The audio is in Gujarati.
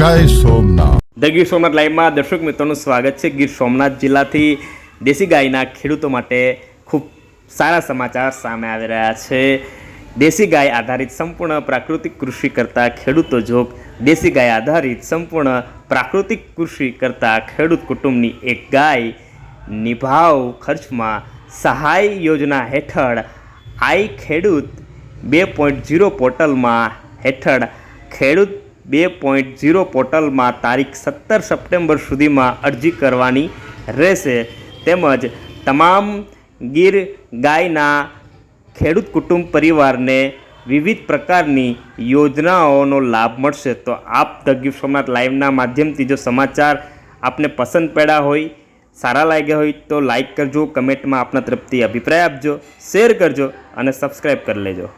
જય સોમનાથ. ધ ગીર સોમનાથ લાઈવમાં દર્શક મિત્રોનું સ્વાગત છે. ગીર સોમનાથ જિલ્લાથી દેશી ગાયના ખેડૂતો માટે ખૂબ સારા સમાચાર સામે આવી રહ્યા છે. દેશી ગાય આધારિત સંપૂર્ણ પ્રાકૃતિક કૃષિ કરતા ખેડૂતો જોગ. દેશી ગાય આધારિત સંપૂર્ણ પ્રાકૃતિક કૃષિ કરતા ખેડૂત કુટુંબની એક ગાય નિભાવ ખર્ચમાં સહાય યોજના હેઠળ આઈ ખેડૂત બે પોઈન્ટ ઝીરો પોર્ટલમાં હેઠળ ખેડૂત બે પોઈન્ટ ઝીરો પોર્ટલમાં તારીખ સત્તર સપ્ટેમ્બર સુધીમાં અરજી કરવાની રહેશે. તેમજ તમામ ગીર ગાયના ખેડૂત કુટુંબ પરિવારને વિવિધ પ્રકારની યોજનાઓનો લાભ મળશે. તો આપ ધ ગીર સોમનાથ લાઈવના માધ્યમથી જો સમાચાર આપને પસંદ પડ્યા હોય, સારા લાગ્યા હોય, તો લાઈક કરજો, કમેન્ટમાં આપના તરફથી અભિપ્રાય આપજો, શેર કરજો અને સબસ્ક્રાઈબ કરી લેજો.